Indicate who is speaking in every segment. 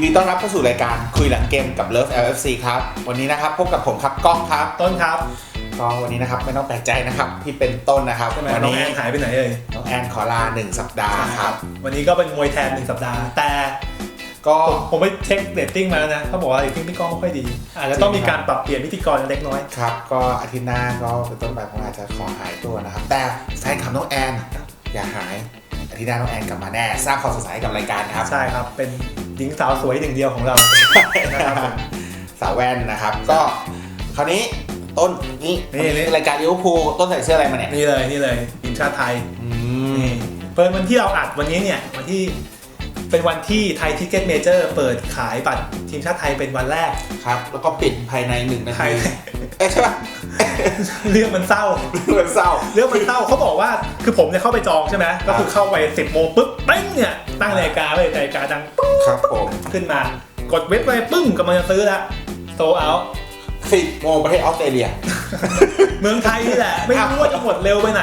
Speaker 1: วัสดีครับยินดีต้อนรับเข้าสู่รายการคุยหลังเกมกับ Love LFC ครับ วันนี้นะครับพบกับผมครับก้องครับ
Speaker 2: ต้นครับ
Speaker 1: ก็วันนี้นะครับไม่ต้องแปลกใจนะครับที่เป็นต้นนะครับ
Speaker 2: ใช่ไหม
Speaker 1: วั
Speaker 2: น้อง
Speaker 1: นี้
Speaker 2: แอนหายไปไหนเอ่ย
Speaker 1: น้องแอนขอลาหนึ่งสัปดาห์ครับ
Speaker 2: วันนี้ก็เป็นมวยแทนหนึ่งสัปดาห์ แต่
Speaker 1: ก็
Speaker 2: ผมผมไปเช็คเรตติ้งมาแล้วนะเขาบอกว่าเรตติ้งพี่ก้องไม่ค่อยดี อาจจะต้องมีการปรับเปลี่ยนพิธีกรเล็กน้อย
Speaker 1: ครับก็อาทิตย์หน้าก็เป็นต้นไปผมอาจจะขอหายตัวนะครับ แต่แฟนคลับน้องแอน อย่าหายอาทิตย์หน้าน้องแอนกลับมาแน่สร้างความสดใสให้กับรายการครับ
Speaker 2: ใช่ครับ เป็น หญิงสาวสวยหนึ่งเดียวของเรานะครับผม
Speaker 1: สาวแว่นนะครับ ก็คราวนี้ต้นนี่
Speaker 2: นี่นี่
Speaker 1: รายการลิเวอร์พูลต้นใส่เสื้ออะไรมาเนี่ย
Speaker 2: นี่เลยนี่เลยทีมชาติไทย
Speaker 1: อืม
Speaker 2: นี่เปิดวันที่เราอัดวันนี้เนี่ยวันที่ เป็นวันที่ไทยทิกเก็ตเมเจอร์เปิดขายบัตรทีมชาติไทยเป็นวันแรก
Speaker 1: ครับ แล้วก็ปิดภายในหนึ่งนา
Speaker 2: ไท
Speaker 1: ที
Speaker 2: ย
Speaker 1: เอ้ยใช่ป่ะ
Speaker 2: เรื่องมันเศร้า
Speaker 1: เรื่องเศร้า
Speaker 2: เรื่องมันเศร้าเขาบอกว่าคือผมเนี่ยเข้าไปจองใช่ไหมก็คือเข้าไป10โมงปุ๊บปึ้งเนี่ยตั้งนาฬิกาไว้นาฬิกาดังปึ้ง
Speaker 1: ครับผม
Speaker 2: ขึ้นมา กดเว็บไปปึ้งกำลังจะซื้อละโซเอา
Speaker 1: สิบโมงประเทศออสเตรเลีย
Speaker 2: เมืองไทยนี่แหละ ไม่รู้ว่าจะหมดเร็วไปไหน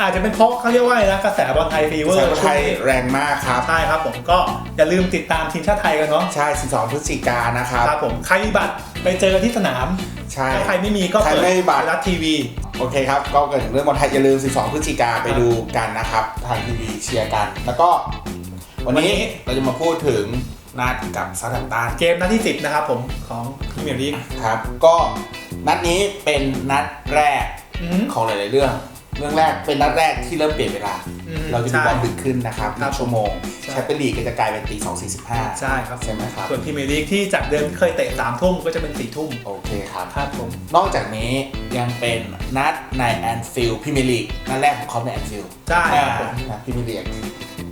Speaker 2: อาจจะเป็นเพราะเขาเรียกว่าอะไรนะกระแสบอลไทยฟีเวอ
Speaker 1: ภา
Speaker 2: ร์
Speaker 1: ษาไทยแรงมากครับ
Speaker 2: ใช่ครับผมก็อย่าลืมติดตามทีมชาติไทยกันเนาะ
Speaker 1: ใช่ 12 พฤศจิกายนนะครับ
Speaker 2: ครับผมใครมีบัตรไปเจอกันที่สนาม
Speaker 1: ใช่
Speaker 2: ถ้าใครไม่มีก็
Speaker 1: ใคร
Speaker 2: เปิด
Speaker 1: ไม่มีบัตร
Speaker 2: รัฐทีวี
Speaker 1: โอเคครับ ก็เกิดถึงเรื่องบอลไทยอย่าลืม 12 พฤศจิกาไปดูกันนะครับ ทางทีวีเชียร์กัน แล้วก็ วันนี้เราจะมาพูดถึงนัดกับซาตัมตัน
Speaker 2: เกมนัดที่ 10 นะครับผมของพรีเมียร์ลีก
Speaker 1: ครับ ก็นัดนี้เป็นนัดแรกของหลายๆเรื่อง เรื่องแรกเป็นนัดแรกที่เริ่มเปลี่ยนเวลาเราจะดูบอลดึกขึ้นนะครับห
Speaker 2: ครั
Speaker 1: นึ่
Speaker 2: บ
Speaker 1: งชั่วโมง
Speaker 2: ใช่
Speaker 1: แชมเปี้ยนลีกก็จะกลายเป็นตี2.45
Speaker 2: ใช่ครับ
Speaker 1: ใช่ไหมครับ
Speaker 2: ส่วนพรีเมียร์ลีกที่จากเดิมเคยเตะสามทุ่มก็จะเป็นสี่ทุ่ม
Speaker 1: โอเคครับ
Speaker 2: ครับผม
Speaker 1: นอกจากนี้ยังเป็นนัดในแอนฟิลด์พรีเมียร์ลีกนัดแรกของเขาในแอนฟิลด์
Speaker 2: ใช่ครับผม
Speaker 1: นะพรีเมียร์ลีก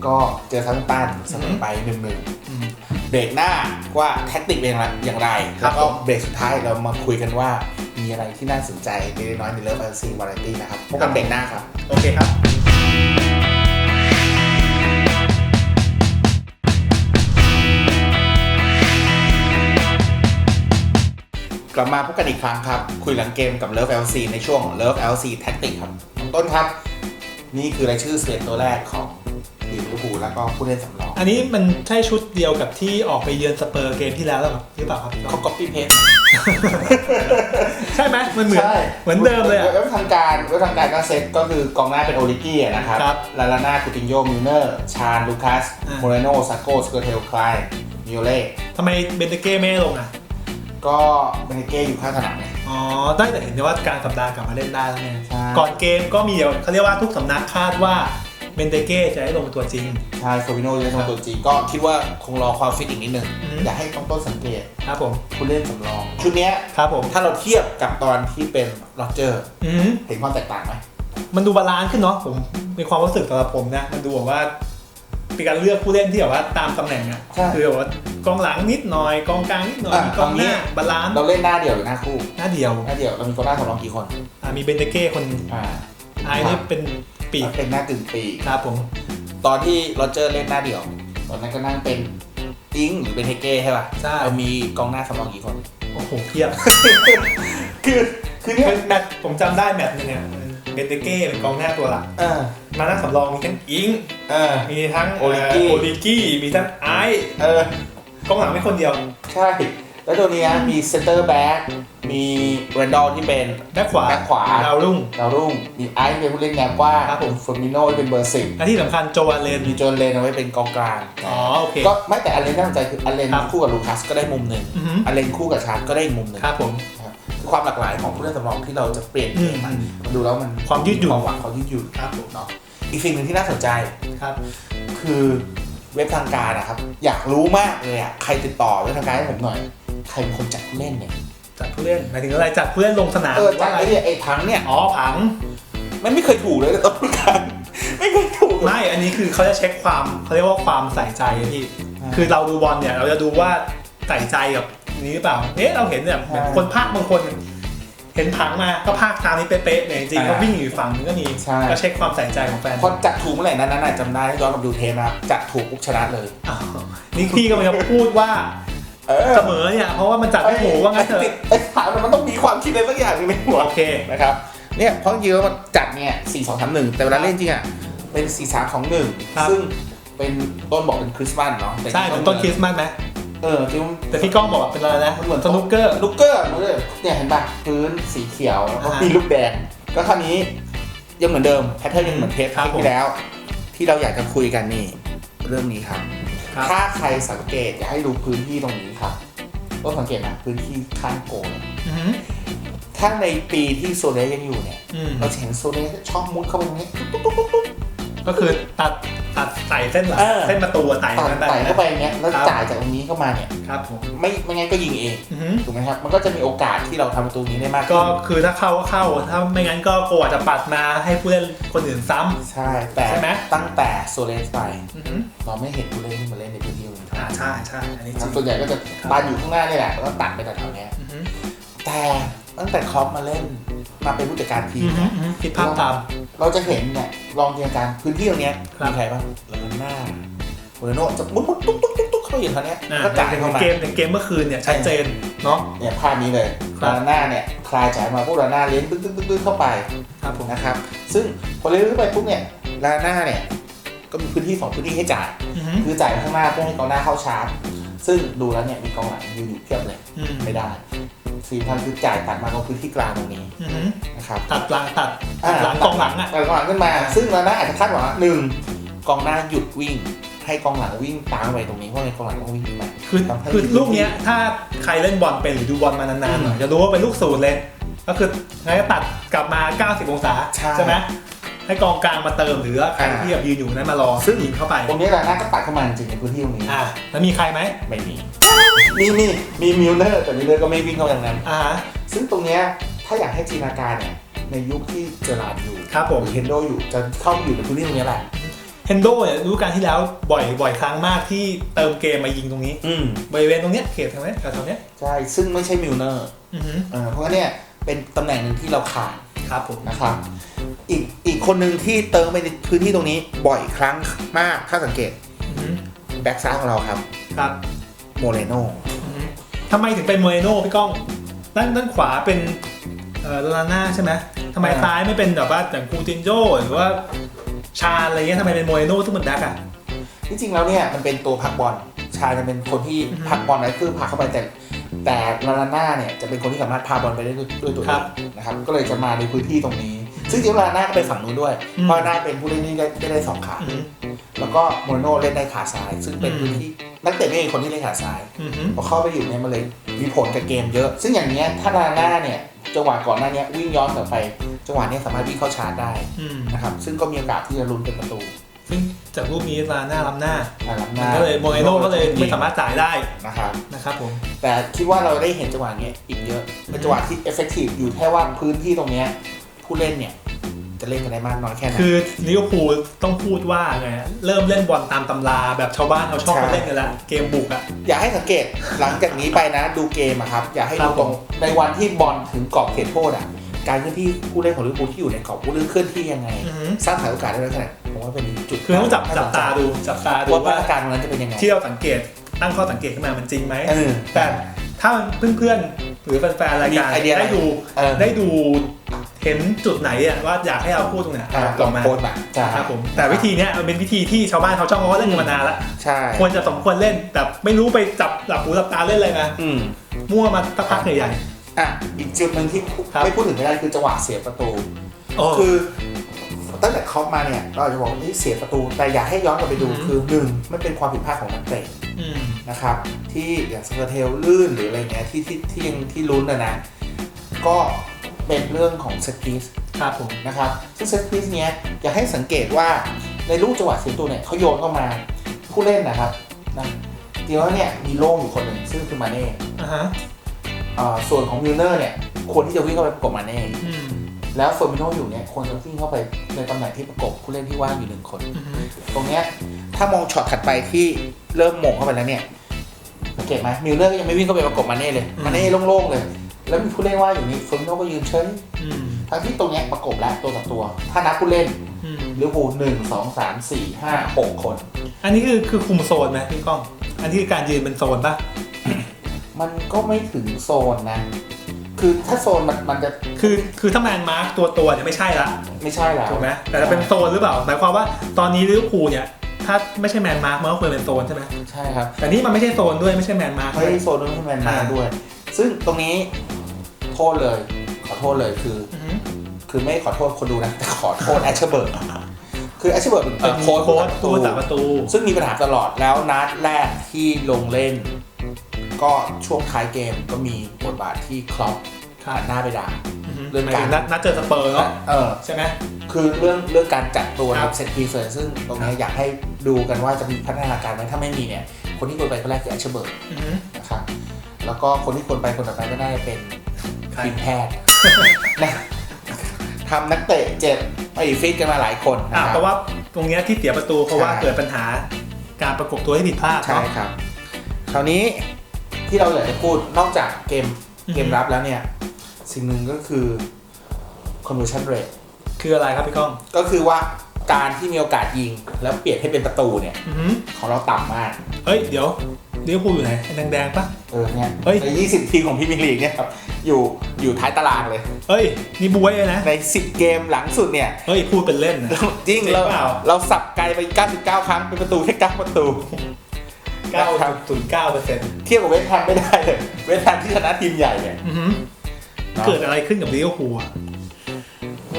Speaker 1: ก็เจอทั้งตันเสมอไปหนึ่งหนึ่ง
Speaker 2: อืม
Speaker 1: เบรกหน้าว่าแท็กติกเป็นอย่างไรอย่างไร
Speaker 2: ครั
Speaker 1: แล้
Speaker 2: บ
Speaker 1: วก็
Speaker 2: ผม
Speaker 1: เบรกสุดท้ายเรามาคุยกันว่า มีอะไรที่น่าสนใจเล็กๆน้อยๆในเลิฟแอนซีวาไรตี้นะครับพบกันเบรกหน้าครับ
Speaker 2: โอเคครับ
Speaker 1: กลับมาพบกันอีกครั้งครับ คุยหลังเกมกับ Love LC ในช่วง Love LC Tactic ครับน้องต้นครับ นี่คือรายชื่อเสียตัวแรกของ ทีมลิเวอร์พูลแล้วก็ผู้เล่นสำรอง
Speaker 2: อันนี้มันใช่ชุดเดียวกับที่ออกไปเยือนสเปอร์เกมที่แล้วหรือเปล่าหรือเปล่าครับพี่ก้อง
Speaker 1: เขา copy paste
Speaker 2: ใช่ไหมมันเหมือน
Speaker 1: ใช่
Speaker 2: เหมือนเดิมเลยอะ
Speaker 1: เว็บทางการเว็บทางการก็เซตก็คือกองหน้าเป็นโอริกี้อะนะครับ
Speaker 2: ครับ
Speaker 1: ลาลาน่าคูตินโยมิลเนอร์ ชาญลูคัส
Speaker 2: อ่า
Speaker 1: โมเรโนซาโกสเกอร์เทลคลายมิโอเล่
Speaker 2: ทำไมเบนเตเก้ไม่ลงอะ
Speaker 1: ก็เบเนเก้อยู่ข้างสนามไง
Speaker 2: อ๋อได้แต่เห็นว่าการสัปดาห์กลับมาเล่นได้แล้วไง
Speaker 1: ใช่
Speaker 2: ก่อนเกมก็มีเขาเรียกว่าทุกสำนักคาดว่า เบนเตเก้จะได้ลงตัวจริง
Speaker 1: ใช่โฟวิโนเล่นตัวจริงก็คิดว่าคงรอความฟิตอีกนิดนึง
Speaker 2: อือฮึ
Speaker 1: อยากให้ต้องต้นสังเกต
Speaker 2: ครับผม
Speaker 1: ผู้เล่นสำรองชุดเนี้ย
Speaker 2: ครับผม
Speaker 1: ถ้าเราเทียบกับตอนที่เป็นโรเจอร์
Speaker 2: อืม
Speaker 1: เห็นความแตกต่างไหม
Speaker 2: มันดูบาลานซ์ขึ้นเนาะผมมีความรู้สึกสำหรับผมนะ มันดูแบบว่าเป็นการเลือกผู้เล่นที่แบบว่าตามตำแหน่งอะ
Speaker 1: ใช่
Speaker 2: คือแบบว่ากองหลังนิดหน่อยกองกลางนิดหน่อย
Speaker 1: อะ
Speaker 2: มีกองหน้า
Speaker 1: ตรงนี้
Speaker 2: บาลานซ์
Speaker 1: เราเล่นหน้าเดี่ยวหรือหน้าคู่
Speaker 2: หน้าเดียว
Speaker 1: หน้าเดี่ยวเรามีกองหน้าสำรองกี่คน
Speaker 2: อะมีเบนเตเก้คน
Speaker 1: อ่า
Speaker 2: ไอ้นี่เป็น ปีก
Speaker 1: เป็นหน้ากึ่งปีก
Speaker 2: ครับผม
Speaker 1: ตอนที่โรเจอร์เล่นหน้าเดี่ยว ตอนนั้นก็นั่งเป็นอิงหรือเป็นเฮเก้ใช่ป่ะ
Speaker 2: ใช่
Speaker 1: เรามีกองหน้าสำรองกี่คน
Speaker 2: โอ้โหเพียบ
Speaker 1: คือคือเนี่ย
Speaker 2: แมตช์ผมจำได้แมตช์หนึงเนี่ยเบนเตเก้เป็นกองหน้าตัวหลัก
Speaker 1: เออ
Speaker 2: มานั่งสำรองมีทั้งอิง
Speaker 1: เออ
Speaker 2: มีทั้ง
Speaker 1: โอลิกี้
Speaker 2: โอลิกี้มีทั้งไอซ์
Speaker 1: เออ
Speaker 2: กองหลังไม่คนเดียว
Speaker 1: ใช่ แล้วตัวเนี้ยมีเซนเตอร์แบ็กมีเรนดอลที่เป็น
Speaker 2: แบ็คขวา
Speaker 1: แบ็คขวา
Speaker 2: ดาวรุ่ง
Speaker 1: ดาวรุ่ง มีไอซ์เป็นผู้เล่นแนวกว้าง
Speaker 2: ครับผม
Speaker 1: เฟอร์มิโน่เป็นเบอร์สิบ
Speaker 2: และที่สำคัญโจอาเลน
Speaker 1: มีโจนเลนเอาไว้เป็นกองกลาง
Speaker 2: อ๋อโอเค
Speaker 1: ก็ไม่แต่อเลนน่าสนใจคืออเลน
Speaker 2: ครับ
Speaker 1: คู่กับลูคัสก็ได้มุมหนึ่ง
Speaker 2: อือหือ
Speaker 1: อเลนคู่กับชาร์ดก็ได้อีกมุมหนึ่ง
Speaker 2: ครับผม
Speaker 1: คือความหลากหลายของผู้เล่นสำรองที่เราจะเปลี่ยนเกมมัน
Speaker 2: อืม
Speaker 1: มันดูแล้วมัน
Speaker 2: ความยืดหยุ่น
Speaker 1: ความหวังความยืดหยุ่น
Speaker 2: ครับผม
Speaker 1: เนาะอีกสิ่งหนึ่งที่น่าสนใจ
Speaker 2: ครับ
Speaker 1: คือเว็บทางการนะครับ อยากรู้มากเลยอะใครติดต่อเว็บทางการให้ผมหน่อย ใครเป็นคนจัดผู้เล่นเนี่ย
Speaker 2: จัดผู้เล่นหมายถึงอะไรจัดผู้เล่นลงสนาม
Speaker 1: เออ
Speaker 2: หรือ
Speaker 1: จั
Speaker 2: ว่า
Speaker 1: ด
Speaker 2: อะไร
Speaker 1: ไอ้เนี่ยไอ้ทั้งเนี่ย
Speaker 2: อ๋อผัง
Speaker 1: มันไม่เคยถูกเลยในต้นการไม่เคยถูกเลย
Speaker 2: ไม่อันนี้คือเขาจะเช็คความเขาเรียกว่าความใส่ใจอะพี่
Speaker 1: อ่า
Speaker 2: คือเราดูบอลเนี่ยเราจะดูว่าใส่ใจกับนี้หรือเปล่าเอ๊ะเราเห็นเนี่ยเหมือน
Speaker 1: ใช่
Speaker 2: คนภาคบางคนเห็นผังมาก็ภาคตามนี้เป๊ะๆเนี่ยจริงๆ
Speaker 1: อ่า
Speaker 2: เขาวิ่งอยู่อีกฝั่งนึงก็มี
Speaker 1: ใช่
Speaker 2: ก็เช็คความใส่ใจของแฟน
Speaker 1: พอจัดถูกเมื่อไหร่นั้นน่ะจำได้ย้อนกลับดูเทปนะครับจัดถูกปุ๊บชนะเลย
Speaker 2: อ้าวนี่พี่ก็มันจะพูดว่า
Speaker 1: เออ
Speaker 2: เสมอเนี่ยเพราะว่ามันจัดไม่ถูกว่างั้นเถ
Speaker 1: ไอ้ติด
Speaker 2: อะ
Speaker 1: ไอ้ถามมันต้องมีความคิดอะไรสักอย่างหนึงในหัว
Speaker 2: โอเค
Speaker 1: นะครับ เนี่ยเพราะจริงๆแล้วมันจัดเนี่ยสี่สองสามหนึ่งแต่เวลาเล่นจริงอะ เป็นสี่สามสองหนึ่ง
Speaker 2: ครับ
Speaker 1: ซึ่งเป็นต้นบอกเป็นคริสต์มาสเนาะแต่
Speaker 2: ใช่เหมือนต้นคริสต์มาสไหม
Speaker 1: เออที่มัน
Speaker 2: แต่พี่ก้องบอกว่าเป็นอะไรนะ
Speaker 1: มันเหมือน
Speaker 2: สนุกเกอร์
Speaker 1: ลูกเกอร์มันเลยเนี่ยเห็นปะพื้นสีเขียวแล้วก็
Speaker 2: อ่าฮะ
Speaker 1: มีลูกแดงก็คราวนี้ยังเหมือนเดิมแพทเทิร์นยังเหมือนเทป
Speaker 2: ครับผม
Speaker 1: ที่แล้ว ที่เราอยากจะคุยกันนี่เรื่องนี้ครับ
Speaker 2: ครับ
Speaker 1: ถ้าใครสังเกตอยากให้ดูพื้นที่ตรงนี้ครับก็สังเกตนะพื้นที่ข้างโกน
Speaker 2: อือหือ
Speaker 1: ถ้าในปีที่โซเลสยังอยู่เนี่ย
Speaker 2: อืม
Speaker 1: เราจะเห็นโซเลสช่องมุดเข้าไปตรงนี้
Speaker 2: ก็คือตัด ตัดไต่เส้นหลัง
Speaker 1: เออ
Speaker 2: เส้นประตูอะไต่
Speaker 1: ตัด
Speaker 2: นั้น
Speaker 1: ไต่เข้าไปอย่างเงี้ยแล้ว
Speaker 2: ครับ
Speaker 1: จ่ายจากตรงนี้เข้ามาเนี่ย
Speaker 2: ครับผม
Speaker 1: ไม่ไม่งั้นก็ยิงเอง
Speaker 2: อือหือ
Speaker 1: ถูกไหมครับ มันก็จะมีโอกาสที่เราทำประตูนี้ได้มาก
Speaker 2: ก็
Speaker 1: ขึ้น
Speaker 2: คือถ้าเข้าก็เข้าถ้าไม่งั้นก็โกอาจจะปัดมาให้ผู้เล่นคนอื่นซ้ำ
Speaker 1: ใช่แต่
Speaker 2: ใช่ไหม
Speaker 1: ตั้งแต่โซเลสไป
Speaker 2: อือหือ
Speaker 1: เราไม่เห็นผู้เล่นที่มาเล่นในพื้นที่ตรงนี้เท่าไห
Speaker 2: อ่า
Speaker 1: ร่
Speaker 2: ใช่ใช่อันนี้จริง
Speaker 1: ส่วนใหญ่ก็จะ
Speaker 2: ครับ
Speaker 1: บานอยู่ข้างหน้านี่แหละแล้วก็ตัดไปแต่แถวๆเนี้ย
Speaker 2: อือหือ
Speaker 1: แต่ตั้งแต่ครอปมาเล่นมาเป็นผู้จัดการที
Speaker 2: อื
Speaker 1: ม
Speaker 2: อหืออือหือคิดภาพตาม
Speaker 1: เราจะเห็นเนี่ยลองจินตนาการพื้นที่ตรงเนี้ย
Speaker 2: ครับ
Speaker 1: มีใครบ้างเลนหน้าโอเรโนจะมุดมุดตุ๊กตุ๊กตุ๊กตุ๊กเข้าไปอยู่แถวเนี้ย
Speaker 2: อ่า
Speaker 1: ก็จ่าย
Speaker 2: อย่าง
Speaker 1: เข้ามา
Speaker 2: เกมอย่างเกมเมื่อคืนเนี่ยชัดเจนเนาะ
Speaker 1: เนี่ยภาพนี้เลย
Speaker 2: ครับ
Speaker 1: ลาหน้าเนี่ยคลายจ่ายมาพวกลาหน้าเลี้ยงตึ๊กตึ๊กตึ๊กตึ๊กเข้าไป
Speaker 2: ครับผม
Speaker 1: นะครับ ซึ่งพอเลี้ยงขึ้นไปปุ๊บเนี่ยลาหน้าเนี่ยก็มีพื้นที่สองพื้นที่ให้จ่าย
Speaker 2: อือหือ
Speaker 1: คือจ่ายไปข้างหน้าเพื่อให้กองหน้าเข้าชาร์จ ซึ่งดูแล้วเนี่ยมีกองหลังยืนอยู่เพียบเลย
Speaker 2: อืม
Speaker 1: ไม่ได้ สีทางคือจ่ายตัดมาตรงพื้นที่กลางตรงนี้
Speaker 2: อือหือ
Speaker 1: นะครับ
Speaker 2: ตัดหลังตัดหลังกองหลังอะ
Speaker 1: ตัดกองหลังขึ้นมา ซึ่งลาหน้าอาจจะคาดหวังว่าหนึ่งกองหน้าหยุดวิ่ง ให้กองหลังวิ่งตามไปตรงนี้เพราะในกองหลังต้องวิ่งไป
Speaker 2: คือ
Speaker 1: ทำให้
Speaker 2: คือลูกเนี้ยถ้าใครเล่นบอลเป็นหรือดูบอลมานานๆหน่อยจะรู้ว่าเป็นลูกสูตรเลย ก็คืองั้นก็ตัดกลับมา 90 องศา
Speaker 1: ใช่
Speaker 2: ไหมให้กองกลางมาเติมหรือว่าใคร
Speaker 1: อ่า
Speaker 2: ที่แบบยืนอยู่นั้นมารอ
Speaker 1: ซึ่ง
Speaker 2: ยิงเข้าไป
Speaker 1: ตรงนี้ลาหน้าก็ตัดเข้ามาจริงๆในพื้นที่ตรงนี้
Speaker 2: อ่าแล้วมีใครไหม
Speaker 1: ไม่มี มีมีมีมิลเนอร์แต่มิลเนอร์ก็ไม่วิ่งเข้าไปทางนั้น
Speaker 2: อ่าฮะ
Speaker 1: ซึ่งตรงเนี้ยถ้าอยากให้จินตนาการเนี่ยในยุคที่เจอราร์ดอยู่
Speaker 2: ครับผม
Speaker 1: หรือเฮนโดอยู่จะเข้ามาอยู่ในพื้นที่ตรงเนี้ยแหละ
Speaker 2: เฮนโดเนี่ยรู้การที่แล้วบ่อยบ่อยครั้งมากที่เติมเกมมายิงตรงนี้
Speaker 1: อืม
Speaker 2: บริเวณตรงเนี้ยเขตตรงเนี้ยแถวๆเนี้ย
Speaker 1: ใช่ ซึ่งไม่ใช่มิลเนอร์
Speaker 2: อือหือ
Speaker 1: เออเพราะว่าเนี่ยเป็นตำแหน่งหนึ่งที่เราขาด
Speaker 2: ครับผม
Speaker 1: นะครับอีกอีกคนหนึ่งที่เติมไปในพื้นที่ตรงนี้บ่อยครั้งมากถ้าสังเกต
Speaker 2: อือหือ
Speaker 1: แบ็กซ้ายของเราครับ
Speaker 2: ครับ
Speaker 1: โมเรโน
Speaker 2: อือหือทำไมถึงเป็นโมเรโน่พี่ก้อง ด้านด้านขวาเป็นเอ่อลาน่าใช่ไหมทำไมซ้ายไม่เป็นแบบว่าอย่างกูตินโจหรือว่าชาญอะไรเงี้ยทำไมเป็นโมเรโน่ซึ่งมันแบ็คอะ
Speaker 1: จริงๆแล้วเนี่ยมันเป็นตัวพักบอล ชายจะเป็นคนที่
Speaker 2: อือฮึ
Speaker 1: พักบอลนะคือพักเข้าไปแต่แต่ลาลาน่าเนี่ยจะเป็นคนที่สามารถพาบอลไปได้ด้วยด้วยตัวเอ
Speaker 2: ครั
Speaker 1: ง
Speaker 2: บ
Speaker 1: นะครับก็เลยจะมาในพื้นที่ตรงนี้ ซึ่งจริงๆลาลาน่าก็ไปฝั่งนู้นด้วย
Speaker 2: อืม
Speaker 1: เพราะลาลาน่าเป็นผู้เล่นที่ได้ได้ได้สองขา
Speaker 2: อือหือ
Speaker 1: แล้วก็โมโนเล่นได้ขาซ้าย ซึ่งเป็น
Speaker 2: อืม
Speaker 1: พื้นที่ นักเตะไม่มีคนที่เล่นขาซ้าย
Speaker 2: อือหือ
Speaker 1: พอเข้าไปอยู่เนี่ยมันเลยมีผลกับเกมเยอะ ซึ่งอย่างเนี้ยถ้าลาน่าเนี่ยจังหวะก่อนหน้าเนี้ยวิ่งย้อนกลับไปจังหวะเนี้ยสามารถวิ่งเข้าชาร์จได้
Speaker 2: อืม
Speaker 1: นะครับซึ่งก็มีโอกาสที่จะลุ้นเป็นประตู
Speaker 2: ซึ่งจากรูปนี้ลาน่าล้ำหน้า
Speaker 1: อ่าล้ำห
Speaker 2: มัน
Speaker 1: น้า
Speaker 2: ก็เลยโมเรโน่ก็เลยไม่สามารถจ่ายได้
Speaker 1: นะครับ
Speaker 2: นะครับผม
Speaker 1: แต่คิดว่าเราได้เห็นจังหวะเนี้ยอีกเยอะเป็นจังหวะที่เอฟเฟกตีฟอยู่แค่ว่าพื้นที่ตรงเนี้ยผู้เล่นเนี่ย จะเล่นกันได้มากน้อยแค่ไหน
Speaker 2: คือลิเวอร์พูลต้องพูดว่าไงเริ่มเล่นบอลตามตำราแบบชาวบ้านเขาชอบ
Speaker 1: ใช่
Speaker 2: มาเล่นกันแล้วเกมบุกอะ
Speaker 1: อยากให้สังเกตหลังจากนี้ไปนะดูเกมอะครับ อยากให้
Speaker 2: ครั
Speaker 1: ดู
Speaker 2: บ
Speaker 1: ตรงในวันที่บอลถึงกรอบเขตโทษอะการเคลื่อนที่ผู้เล่นของลิเวอร์พูลที่อยู่ในกรอบผู้เล่นเคลื่อนที่ยังไง
Speaker 2: อือหือ
Speaker 1: สร้างสถานโอกาสได้ไหมขนาดผมว่าเป็นจุด
Speaker 2: คือต้องจับจับตาดูจับตาดู
Speaker 1: ว่ามา
Speaker 2: ว่า
Speaker 1: ตรการตรงนั้นจะเป็นยังไง
Speaker 2: ที่เราสังเกตตั้งข้อสังเกตขึ้นมามันจริงไหม
Speaker 1: เออ
Speaker 2: แต่ถ้าเพื่อนๆหรือแฟนๆรายการ
Speaker 1: มีไอเดียอะไร
Speaker 2: ได้ดู
Speaker 1: เออ
Speaker 2: ได้ดู เห็นจุดไหนอะว่าอยากให้เราพูดตรงไหน
Speaker 1: อ่า
Speaker 2: ลองมา
Speaker 1: โพสต์มาใช่
Speaker 2: ครับผมแต่วิธีเนี้ยมันเป็นวิธีที่ชาวบ้านเขาจ้องเขาเล่นกันมานานแล้ว
Speaker 1: ใช่
Speaker 2: ควรจะสมควรเล่นแต่ไม่รู้ไปจับหลับหูหลับตาเล่นอะไรมา
Speaker 1: อืม
Speaker 2: มั่วมาสักพักใหญ่
Speaker 1: อะอีกจุดหนึ่งที่
Speaker 2: ครับ
Speaker 1: ไม่พูดถึงไม่ได้คือจังหวะเสียประตู
Speaker 2: ๆโอ้
Speaker 1: คือตั้งแต่เขามาเนี่ยเราอาจจะบอกว่าเฮ้ยเสียประตู แต่อยากให้ย้อนกลับไปดู
Speaker 2: อืม
Speaker 1: คือหนึ่งมันเป็นความผิดพลาดของนักเตะ
Speaker 2: อืม
Speaker 1: นะครับที่อย่างสกอร์เทลลื่นหรืออะไรเงี้ยที่ที่ที่ยังที่ลุ้นนะนะก็ เป็นเรื่องของสกีส
Speaker 2: ครับผม
Speaker 1: นะครับซึ่งเซตพีซเนี้ยอยากให้สังเกตว่าในลูกจังหวะเสียประตูเนี่ยเขาโยนเข้ามาผู้เล่นนะครับนะจริงๆแล้วเนี่ยมีโล่งอยู่คนหนึ่งซึ่งคือมาเน่
Speaker 2: อ่าฮะ
Speaker 1: อ่าส่วนของมิลเนอร์เนี่ยควรที่จะวิ่งเข้าไปประกบมาเน่
Speaker 2: อืม
Speaker 1: แล้วเฟอร์มิโนอยู่เนี่ยควรจะวิ่งเข้าไปในตำแหน่งที่ประกบผู้เล่นที่ว่างอยู่หนึ่งคน
Speaker 2: อือฮึ
Speaker 1: ตรงเนี้ยถ้ามองช็อตถัดไปที่เริ่มหม่งเข้าไปแล้วเนี่ยสังเกตไหมมิลเนอร์ก็ยังไม่วิ่งเข้าไปประกบมาเน่เลยมาเน่โล่งๆเลย แล้วมีผู้เล่นว่างอยู่นี่เฟอร์มิโนก็ยืนเฉย
Speaker 2: อืม
Speaker 1: ทั้งที่ตรงเนี้ยประกบแล้วตัวต่อตัว ถ้านับผู้เล่น
Speaker 2: อืม
Speaker 1: ลิเวอร์พูลหนึ่งสองสามสี่ห้าหกคน
Speaker 2: อันนี้คือคือคุมโซนไหมพี่ก้อง อันนี้คือการยืนเป็นโซนป่ะ
Speaker 1: มันก็ไม่ถึงโซนนะ คือถ้าโซนมันมันจะ
Speaker 2: คือคือถ้าแมนมาร์กตัวตัวเนี่ยไม่ใช่ละ
Speaker 1: ไม่ใช่แล้ว
Speaker 2: ถูกไหมแต่จะเป็นโซนหรือเปล่าหมายความว่าตอนนี้ลิเวอร์พูลเนี่ยถ้าไม่ใช่แมนมาร์กมันก็ควรเป็นโซนใช่ไหม
Speaker 1: ใช่ครับ
Speaker 2: แต่นี่มันไม่ใช่โซนด้วยไม่ใช่แมนมาร์ก
Speaker 1: ไม่ได้โซนนู้นแมนมาด้วย ซึ่งตรงนี้ โทษเลย ขอโทษเลยคือ
Speaker 2: อือฮึ
Speaker 1: คือไม่ขอโทษคนดูนะ แต่ขอโทษแอชเชอร์เบิร์กคือแอชเชอร์เบิร์กเป็น
Speaker 2: เป็น
Speaker 1: โค้ช
Speaker 2: โค้ด
Speaker 1: ผู้
Speaker 2: ผู้
Speaker 1: รั
Speaker 2: ตั
Speaker 1: ก
Speaker 2: ด
Speaker 1: ป
Speaker 2: ประระ
Speaker 1: ตู
Speaker 2: ตู
Speaker 1: ซึ่งมีปัญหาตลอดแล้วนัดแรกที่ลงเล่น ก็ช่วงท้ายเกมก็มีบทบาทที่ครอป
Speaker 2: ครับ
Speaker 1: หันหน้าไปด่า
Speaker 2: อือฮึ
Speaker 1: เรื่องการ
Speaker 2: นัดนัดเจอสเปอร์เนาะ
Speaker 1: เออ
Speaker 2: ใช่ไหม
Speaker 1: คือเรื่องเรื่องการจัดตัว
Speaker 2: ครับ
Speaker 1: เซตพีเซอร์ซึ่งตรงนี้อยากให้ดูกันว่าจะมีพัฒนาการไหมถ้าไม่มีเนี่ย คนที่ควรไปคนแรกคือแอชเชอร์เบิร์ก
Speaker 2: อือฮึ
Speaker 1: นะครับแล้วก็คนที่ควรไปคนต่อไปก็น่าจะเป็น
Speaker 2: ใคร
Speaker 1: ทีมแพทย์นะทำนักเตะเจ็บไปฟิตกันมาหลายคน
Speaker 2: อ่า
Speaker 1: นะค
Speaker 2: เพ
Speaker 1: รับ
Speaker 2: ราะว่าตรงเนี้ยที่เสียประตูเพราะว่า
Speaker 1: ใช่
Speaker 2: เกิดปัญหาการประกบตัวที่ผิดพลาด
Speaker 1: ใช่
Speaker 2: เนาะ
Speaker 1: ครับ คราวนี้ที่เราอยากจะพูดนอกจากเกม
Speaker 2: อือฮึ
Speaker 1: เกมรับแล้วเนี่ย สิ่งหนึ่งก็คือ conversion rate
Speaker 2: คืออะไรครับพี่ก้อง
Speaker 1: ก็คือว่าการที่มีโอกาสยิงแล้วเปลี่ยนให้เป็นประตูเนี่ย
Speaker 2: อือฮึ
Speaker 1: ของเราต่ำมาก
Speaker 2: เฮ้ยเดี๋ยวลิเวอร์พูลอยู่ไหนไอ้แดงๆปะ
Speaker 1: เออเนี่ย
Speaker 2: เฮ้ย
Speaker 1: ใน20 ทีมของพรีเมียร์ลีกเนี่ยครับอยู่อยู่ท้ายตารางเลย
Speaker 2: เฮ้ย นี่บวยเลยนะ
Speaker 1: ใน 10 เกมหลังสุดเนี่ย
Speaker 2: เฮ้ย พูดเป็นเล่นนะ
Speaker 1: จริง
Speaker 2: จริง
Speaker 1: เรา
Speaker 2: เปล่า
Speaker 1: เราสับไกลไป 99 ครั้งเป็นประตูแค่9ประตู
Speaker 2: 9.09เปอร์เซ็นต์
Speaker 1: เทียบกับเวสต์แฮมไม่ได้เลย เวสต์แฮมที่ชนะทีมใหญ่เนี่ย
Speaker 2: อือฮึ
Speaker 1: เนาะ
Speaker 2: เกิดอะไรขึ้นกับลิเวอร์พูลอะ